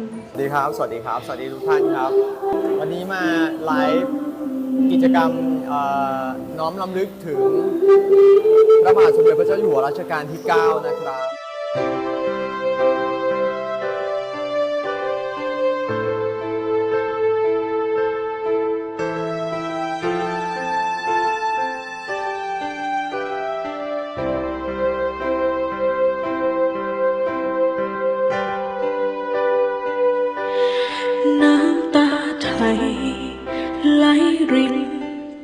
สวัสดีครับ สวัสดีครับ สวัสดีทุกท่านครับ วันนี้มาไลฟ์กิจกรรมน้อมรำลึกถึงพระบาทสมเด็จพระเจ้าอยู่หัวรัชกาลที่ 9 นะครับ ริน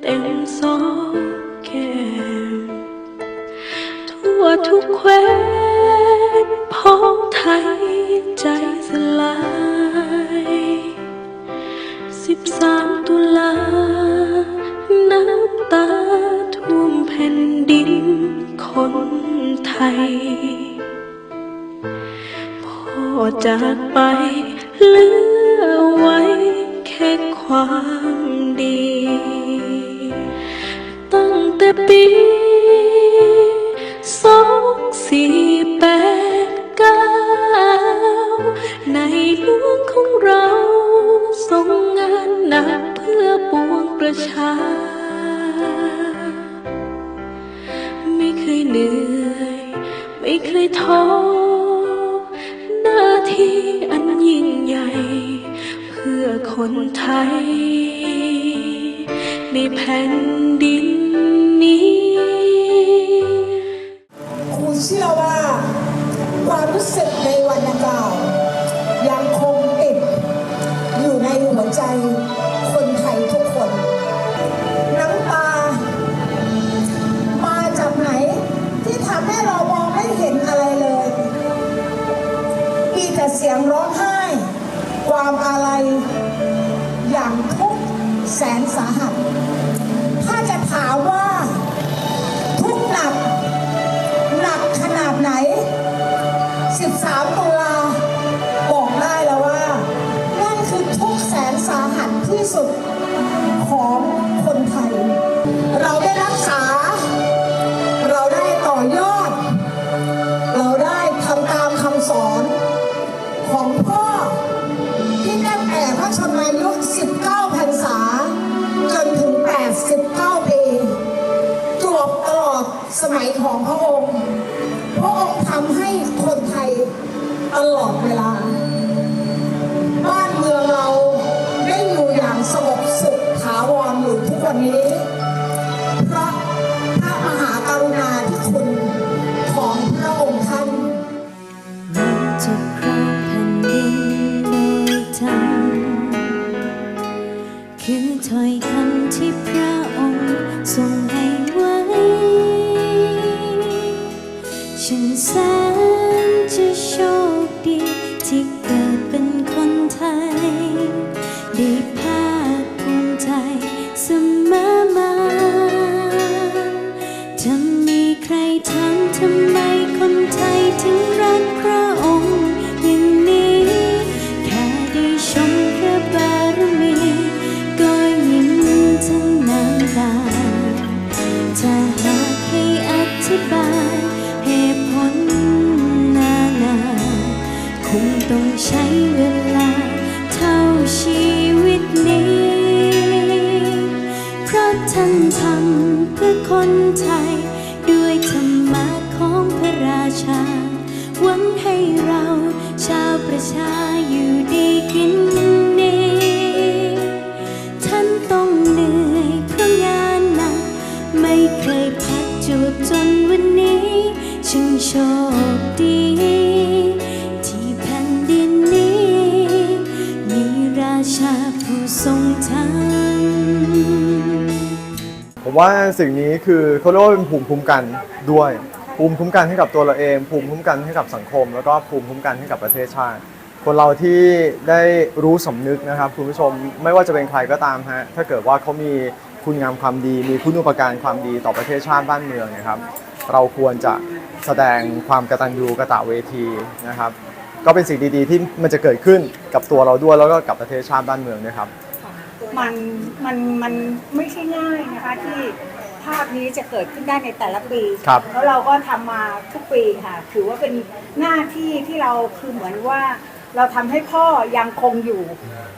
เต็มสองแก้มทั่วทุกแคว้นพ้องไทยใจสลายสิบสามตุลาน้ำตาท่วมแผ่นดินคนไทยพ่อจากไปเหลือไว้แค่ความ แต่ปีสองสี่แปดเก้าในหลวงของเราทรงงานหนักเพื่อปวงประชา ไม่เคยเหนื่อย ไม่เคยท้อหน้าที่อันยิ่งใหญ่ เพื่อคนไทย ในแผ่นดิน นี้ครูเชื่อว่า ความรู้สึกในวันดังกล่าวยังคงติด อยู่ในหัวใจคนไทยทุกคน น้ำตา มาจากไหนที่ทำให้เรามองไม่เห็นอะไรเลย มีแต่เสียงร้องไห้ ความอาลัยอย่างทุกแสนสาหัส ถ้าจะถามว่า 13 ตุลาบอกได้แล้วว่า นั่นคือทุกแสนสาหัสที่สุดของ ตลอดเวลา บ้านเมืองเราได้อยู่อย่างสงบสุขถาวรอยู่ทุกวันนี้ เพราะพระมหากรุณาธิคุณของพระองค์ท่านเราจะครองแผ่นดินโดยธรรมคือถ้อยคำที่พระองค์ทรงให้ไว้ฉันแส เท่านทำเพื่อคนไทย ด้วยธรรมะของพระราชา หวังให้เราชาวประชาอยู่ดีกินดีท่านต้องเหนื่อยเพราะงานหนัก ไม่เคยพักจวบจนวันนี้ช่างโชคดีที่แผ่นดินนี้ มีราชาผู้ทรงธรรมผม ว่าสิ่งนี้คือเขาเรียกว่าเป็นภูมิคุ้มกันด้วย ภูมิคุ้มกันให้กับตัวเราเอง ภูมิคุ้มกันให้กับสังคม แล้วก็ภูมิคุ้มกันให้กับประเทศชาติ คนเราที่ได้รู้สำนึกนะครับคุณผู้ชมไม่ว่าจะเป็นใครก็ตามฮะถ้าเกิดว่าเขามีคุณงามความดี มีคุณูปการความดีต่อประเทศชาติบ้านเมืองนะครับ เราควรจะแสดงความกตัญญูกตเวทีนะครับ ก็เป็นสิ่งดีๆ ที่มันจะเกิดขึ้นกับตัวเราด้วยแล้วก็กับประเทศชาติบ้านเมืองด้วยครับ มันมันมันไม่ใช่ง่ายนะคะที่ภาพนี้จะเกิดขึ้นได้ในแต่ละปีครับแล้วเราก็ทำมาทุกปีค่ะ ถือว่าเป็นหน้าที่ที่เราคือเหมือนว่า เราทำให้พ่อยังคงอยู่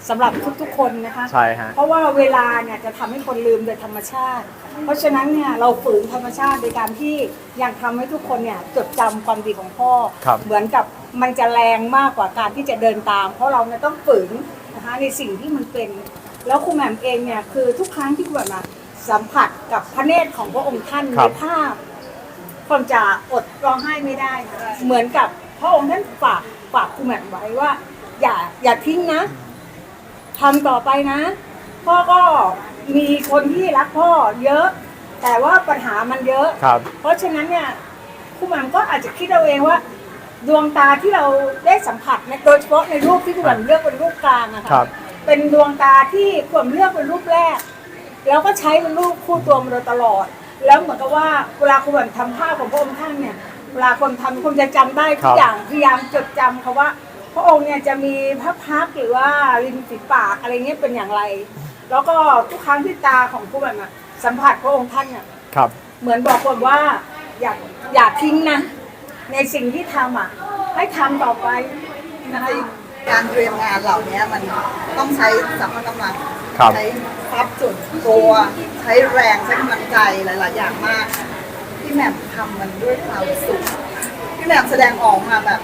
สำหรับทุกๆคนนะคะ ใช่ฮะ เพราะว่าเวลาเนี่ยจะทำให้คนลืมโดยธรรมชาติ เพราะฉะนั้นเนี่ยเราฝืนธรรมชาติโดยการที่ยังทำให้ทุกคนเนี่ยจดจำความดีของพ่อ ครับ เหมือนกับมันจะแรงมากกว่าการที่จะเดินตาม เพราะเราเนี่ยต้องฝืนนะคะในสิ่งที่มันเป็น แล้วครูแหม่มเองเนี่ยคือทุกครั้งที่ครูแหม่มอะสัมผัสกับพระเนตรของพระองค์ท่านครัในบภาพความจะอดร้องไห้ไม่ได้นะเหมือนกับพระองค์ท่านฝากฝากครูแหม่มไว้ว่า อย่าอย่าทิ้งนะทำต่อไปนะ พ่อก็มีคนที่รักพ่อเยอะ แต่ว่าปัญหามันเยอะ ครับ เพราะฉะนั้นเนี่ยครูหม่ำก็อาจจะคิดเอาเองว่า ดวงตาที่เราได้สัมผัสในโดยเฉพาะในรูปที่ครูหม่ำเลือกเป็นรูปกลางอะครัค่ะบ เป็นดวงตาที่ครูหม่ำเลือกเป็นรูปแรก แล้วก็ใช้เป็นรูปคู่ตัวมาโดยตลอด แล้วเหมือนกับว่าเวลาครูหม่ำทำภาพของพระองค์ท่านเนี่ยเวลาคนทำคนจะจำได้ทุครักบอย่างพยายามจดจำเขาว่า พระองค์เนี่ยจะมีพระพักตร์หรือว่าริมฝีปากอะไรเงี้ยเป็นอย่างไร แล้วก็ทุกครั้งที่ตาของครูหม่ำอะสัมผัสพระองค์ท่านเนี่ยครับเหมือนบอกคนว่าอย่าอย่าทิ้งนะ ในสิ่งที่ทำอะให้ทำต่อไปนะคะ การเตรียมงานเหล่านี้มันต้องใช้สัมพกำลังครับใช้ทรัพย์ส่วนตัวใช้แรงใช้กำลังใจหลาย ๆ อย่างมาก พี่แหม่มทำมันด้วยความสุขพี่แหม่มแสดงออกมาแบบ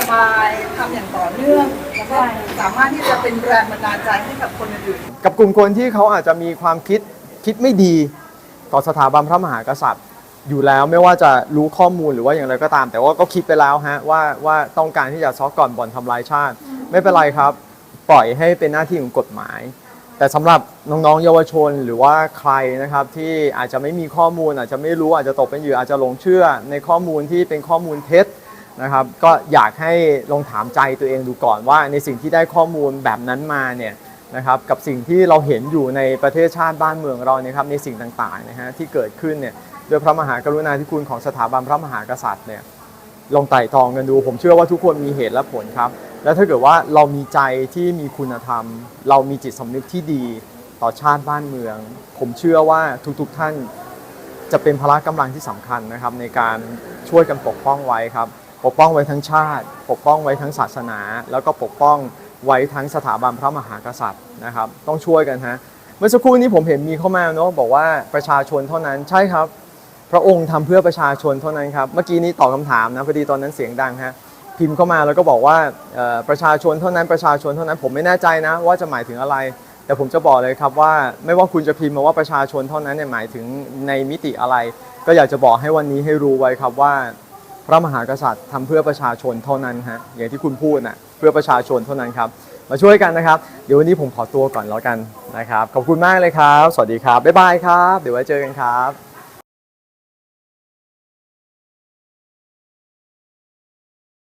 สบายๆทำอย่างต่อเนื่องแล้วก็สามารถที่จะเป็นแรงบันดาลใจให้กับคนอื่นกับกลุ่มคนที่เขาอาจจะมีความคิดคิดไม่ดีต่อสถาบันพระมหากษัตริย์ อยู่แล้วไม่ว่าจะรู้ข้อมูลหรือว่าอย่างไรก็ตาม แต่ว่าก็คิดไปแล้วฮะว่าว่าต้องการที่จะซอกก่อนบ่อนทำลายชาติ ไม่เป็นไรครับ ปล่อยให้เป็นหน้าที่ของกฎหมาย แต่สำหรับน้องๆเยาวชนหรือว่าใครนะครับที่อาจจะไม่มีข้อมูล อาจจะไม่รู้อาจจะตกเป็นเหยื่ออาจจะหลงเชื่อในข้อมูลที่เป็นข้อมูลเท็จนะครับ ก็อยากให้ลองถามใจตัวเองดูก่อนว่า ในสิ่งที่ได้ข้อมูลแบบนั้นมาเนี่ยนะครับกับสิ่งที่เราเห็นอยู่ในประเทศชาติบ้านเมืองเราเนี่ยครับในสิ่งต่างๆนะฮะที่เกิดขึ้นเนี่ยด้วยพระมหากรุณาธิคุณของสถาบันพระมหากษัตริย์เนี่ยลองไต่ตองกันดู ผมเชื่อว่าทุกคนมีเหตุและผลครับ แล้วถ้าเกิดว่าเรามีใจที่มีคุณธรรม เรามีจิตสำนึกที่ดีต่อชาติบ้านเมือง ผมเชื่อว่าทุกๆท่านจะเป็นพละกำลังที่สำคัญนะครับ ในการช่วยกันปกป้องไว้ครับ ปกป้องไว้ทั้งชาติ ปกป้องไว้ทั้งศาสนา แล้วก็ปกป้องไว้ทั้งสถาบันพระมหากษัตริย์นะครับ ต้องช่วยกันฮะเมื่อสักครู่นี้ผมเห็นมีเข้ามาเนาะบอกว่าประชาชนเท่านั้นใช่ครับ พระองค์ทำเพื่อประชาชนเท่านั้นครับ เมื่อกี้นี้ตอบคำถามนะพอดีตอนนั้นเสียงดังฮะ พิมพ์เข้ามาแล้วก็บอกว่าประชาชนเท่านั้นประชาชนเท่านั้นผมไม่แน่ใจนะ ว่าจะหมายถึงอะไร แต่ผมจะบอกเลยครับว่าไม่ว่าคุณจะพิมพ์มาว่าประชาชนเท่านั้นเนี่ยหมายถึงในมิติอะไร ก็อยากจะบอกให้วันนี้ให้รู้ไว้ครับว่า พระมหากษัตริย์ทำเพื่อประชาชนเท่านั้นฮะอย่างที่คุณพูดน่ะเพื่อประชาชนเท่านั้นครับมาช่วยกันนะครับ เดี๋ยววันนี้ผมขอตัวก่อนแล้วกันนะครับ ขอบคุณมากเลยครับ สวัสดีครับ บ๊ายบายครับ เดี๋ยวไว้เจอกันครับ